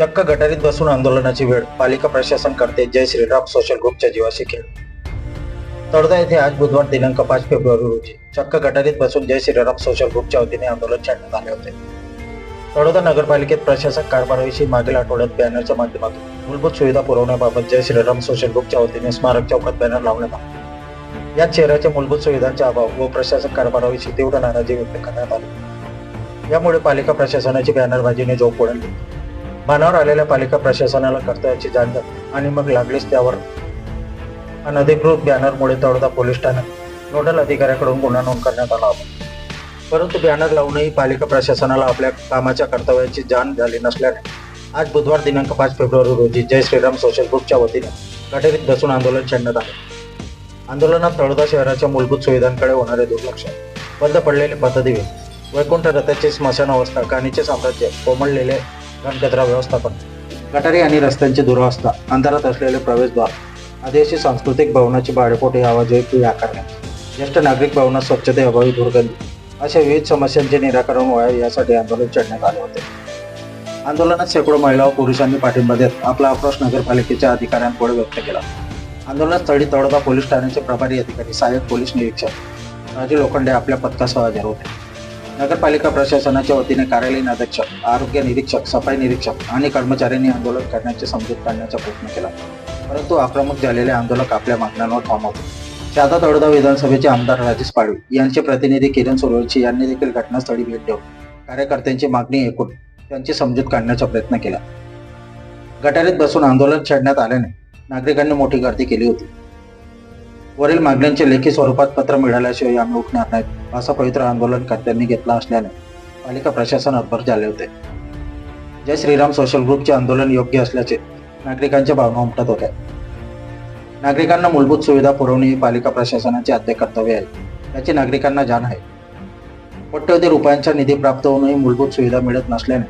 चक्क गटारीत बसून आंदोलनाची वेळ पालिका प्रशासन करते. जय श्रीराम सोशल ग्रुपच्या जीवाशी खेळ. तळदा येथे आज बुधवार दिनांक पाच फेब्रुवारी रोजी चक्क गटारीत बसून जय श्रीराम सोशल ग्रुपच्या वतीने आंदोलन छाडण्यात आले होते. तळोदा नगरपालिकेत प्रशासक कारभाराविषयी मागील आठवड्यात बॅनरच्या माध्यमातून मूलभूत सुविधा पुरवण्याबाबत जय श्रीराम सोशल ग्रुपच्या वतीने स्मारक चौकात बॅनर लावण्यात आला. यात शहराच्या मूलभूत सुविधांचा अभाव व प्रशासक कारभाराविषयी तीव्र नाराजी व्यक्त करण्यात आली. यामुळे पालिका प्रशासनाची बॅनरबाजीने झोप उडवली भानावर आलेल्या पालिका प्रशासनाला कर्तव्याची जाण आणि मग लागलीच त्यावर. अनधिकृत बॅनरमुळे तळोदा पोलीस ठाण्यात. नोडल अधिकाऱ्याकडून गुन्हा नोंद करण्यात आला. होता परंतु बॅनर लावूनही पालिका प्रशासनाला आपल्या कामाच्या कर्तव्याची जाण झाली नसल्याने आज बुधवार दिनांक पाच फेब्रुवारी रोजी जय श्रीराम सोशल ग्रुपच्या वतीने गटारीत बसून आंदोलन छेडण्यात आले. आंदोलनात तळोदा शहराच्या मूलभूत सुविधांकडे होणारे दुर्लक्ष बंद पडलेले पथदिवे वैकुंठ रथाची स्मशान अवस्था कानीचे साम्राज्य कोमळलेले घनकचरा व्यवस्थापन. गटारी आणि रस्त्यांची दुरावस्था अंधारात असलेले प्रवेशद्वार आदिवासी सांस्कृतिक भवनाची भाडेपोटी आवाजही आकारणे. ज्येष्ठ नागरिक भवनात स्वच्छतेअभावी दुर्गंधी अशा विविध समस्यांचे निराकरण व्हावे यासाठी आंदोलन छेडण्यात आले होते. आंदोलनात शेकडो महिला व पुरुषांनी पाठिंबा देत आपला आक्रोश नगरपालिकेच्या अधिकाऱ्यांपुढे व्यक्त केला. आंदोलनस्थळी तळोदा पोलीस ठाण्याचे प्रभारी अधिकारी सहाय्यक पोलीस निरीक्षक राजू लोखंडे आपल्या पथकासह हजर होते. नगरपालिका प्रशासनाच्या वतीने कार्यालयीन अधीक्षक आरोग्य निरीक्षक सफाई निरीक्षक आणि कर्मचाऱ्यांनी आंदोलन करण्याचे समजूत काढण्याचा प्रयत्न केला. परंतु आक्रमक झालेले आंदोलक आपल्या मागण्यांवर थांबवले होते शहादा तळोदा विधानसभेचे आमदार राजेश पाडवी यांचे प्रतिनिधी किरण सुरवंशी यांनी देखील घटनास्थळी भेट देऊन कार्यकर्त्यांची मागणी ऐकून त्यांची समजूत काढण्याचा प्रयत्न केला. गटारीत बसून आंदोलन छेडण्यात आल्याने नागरिकांनी मोठी गर्दी केली होती. वरील मागण्यांचे लेखी स्वरूपात पत्र मिळाल्याशिवाय आम्ही उठणार नाहीत असा पवित्र आंदोलनकर्त्यांनी घेतला असल्याने पालिका प्रशासन अद्भुत झाले होते. जय श्रीराम सोशल ग्रुपचे आंदोलन योग्य असल्याचे नागरिकांच्या भावना उमटत होत्या. नागरिकांना मूलभूत सुविधा पुरवणे ही पालिका प्रशासनाचे आद्य कर्तव्य आहे. याची नागरिकांना जाण आहे. कोट्यवधी रुपयांचा निधी प्राप्त होऊनही मूलभूत सुविधा मिळत नसल्याने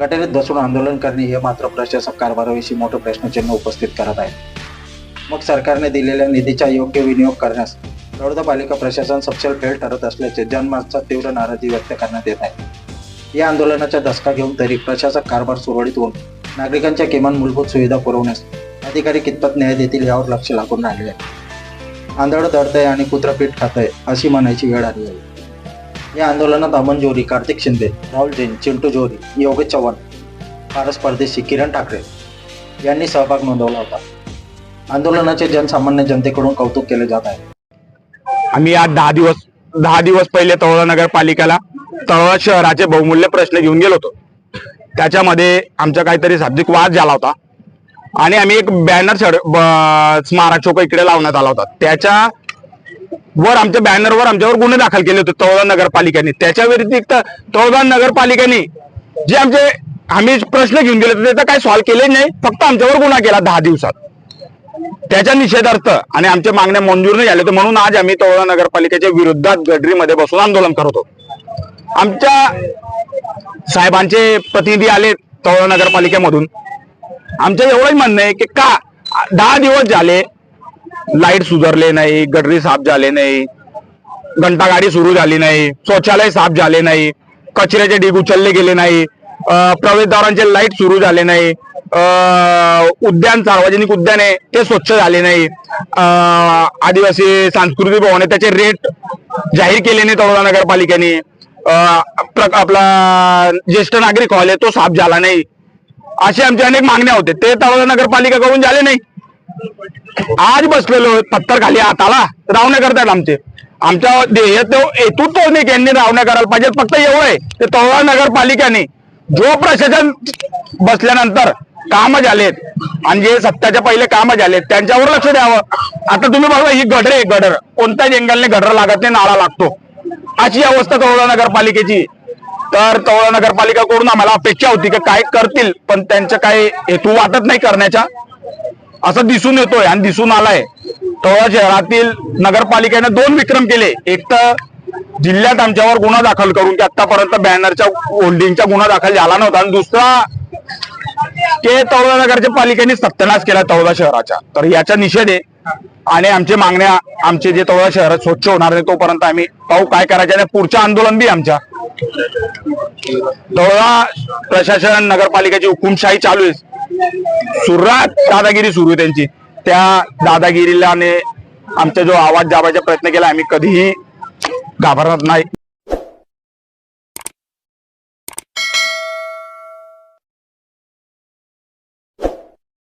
गटारीत बसून आंदोलन करणे हे मात्र प्रशासक कारभाराविषयी मोठं प्रश्नचिन्ह उपस्थित करत आहे. मग सरकारने दिलेल्या निधीचा योग्य विनियोग करण्यास प्रौढ पालिका प्रशासन सपशेल फेल ठरत असल्याचे जनमानसात तीव्र नाराजी व्यक्त करण्यात येत आहे. या आंदोलनाचा धसका घेऊन तरी प्रशासक कारभार सुरळीत होऊन नागरिकांच्या किमान मूलभूत सुविधा पुरवण्यास अधिकारी कितपत न्याय देतील यावर लक्ष लागून राहिले आहे. आंधळ दडतंय आणि कुत्रपीठ खातंय अशी म्हणायची वेळ आली आहे. या आंदोलनात अमन जोरी कार्तिक शिंदे राहुल जैन चिंटू जोरी योगेश चव्हाण पारस परदेशी किरण ठाकरे यांनी सहभाग नोंदवला होता. आंदोलनाचे जनसामान्य जनतेकडून कौतुक केले जात आहे. आम्ही आज दहा दिवस दहा दिवस पहिले तळोळा नगरपालिकेला तळोळा शहराचे बहुमूल्य प्रश्न घेऊन गेलो होतो. त्याच्यामध्ये आमचा काहीतरी शाब्दिक वाद झाला होता. आणि आम्ही एक बॅनर स्मारक चौक इकडे लावण्यात आला होता. त्याच्या वर आमच्या बॅनरवर आमच्यावर गुन्हे दाखल केले होते तळोदा नगरपालिकेने. त्याच्या व्यतिरिक्त तळोदा नगरपालिकेने जे आमचे आम्ही प्रश्न घेऊन गेले होते त्याचा काही सॉल्व्ह केले नाही. फक्त आमच्यावर गुन्हा केला दहा दिवसात. त्याच्या निषेधार्थ आणि आमच्या मागण्या मंजूर नाही झाल्या तर म्हणून आज आम्ही तळोदा नगरपालिकेच्या विरोधात गडरीमध्ये बसून आंदोलन करतो आमच्या साहेबांचे प्रतिनिधी आले तळोदा नगरपालिकेमधून. आमचं एवढंच म्हणणं आहे की का दहा दिवस झाले लाइट सुधारले नाही गडरी साफ झाले नाही घंटागाडी सुरू झाली नाही शौचालय साफ झाले नाही कचऱ्याचे ढीग उचलले गेले नाही प्रवेशद्वारांचे लाइट सुरू झाले नाही. उद्यान सार्वजनिक उद्यान आहे ते स्वच्छ झाले नाही. आदिवासी सांस्कृतिक भवन आहे त्याचे रेट जाहीर केले नाही तळोदा नगरपालिकेने. आपला ज्येष्ठ नागरिक हॉल आहे तो साफ झाला नाही. असे आमचे अनेक मागण्या होते. ते तळोदा नगरपालिकेकडून झाले नाही. आज बसलेलो पत्तर खाली हाताला. रावण्या करतायत आमचे. आमच्या ध्येय तो हेतू तो नाही त्यांनी यांनी रावण्या करायला पाहिजे. फक्त एवढं आहे ते तळोदा नगरपालिकेने जो प्रशासन बसल्यानंतर काम झालेत आणि जे सत्ताच्या पहिले काम झालेत त्यांच्यावर लक्ष द्यावं. आता तुम्ही बघा ही गडर आहे गडर. कोणत्या जंगलने गडर लागत नाही नाळा लागतो. अशी अवस्था तवळा नगरपालिकेची. तर तवळा नगरपालिकाकडून आम्हाला अपेक्षा होती की काय करतील पण त्यांचं काय हेतू वाटत नाही करण्याच्या असं दिसून येतोय आणि दिसून आलाय. तवळा शहरातील नगरपालिकेने दोन विक्रम केले. एक तर जिल्ह्यात आमच्यावर गुन्हा दाखल करून की आतापर्यंत बॅनरच्या होल्डिंगचा गुन्हा दाखल झाला नव्हता. आणि दुसरा ते तळोदा नगरच्या पालिकेने सत्यानाश केला तळोदा शहराचा. तर याचा निषेध आहे. आणि आमचे मागण्या आमचे जे तळोदा शहरात स्वच्छ होणार नाही तोपर्यंत आम्ही पाहू काय करायचे. आणि पुढचं आंदोलन बी आमच्या तळोळा प्रशासन नगरपालिकेची हुकुमशाही चालू आहे. सुरात दादागिरी सुरू आहे त्यांची. त्या दादागिरीला आमचा जो आवाज जाबायचा प्रयत्न केला आम्ही कधीही घाबरणार नाही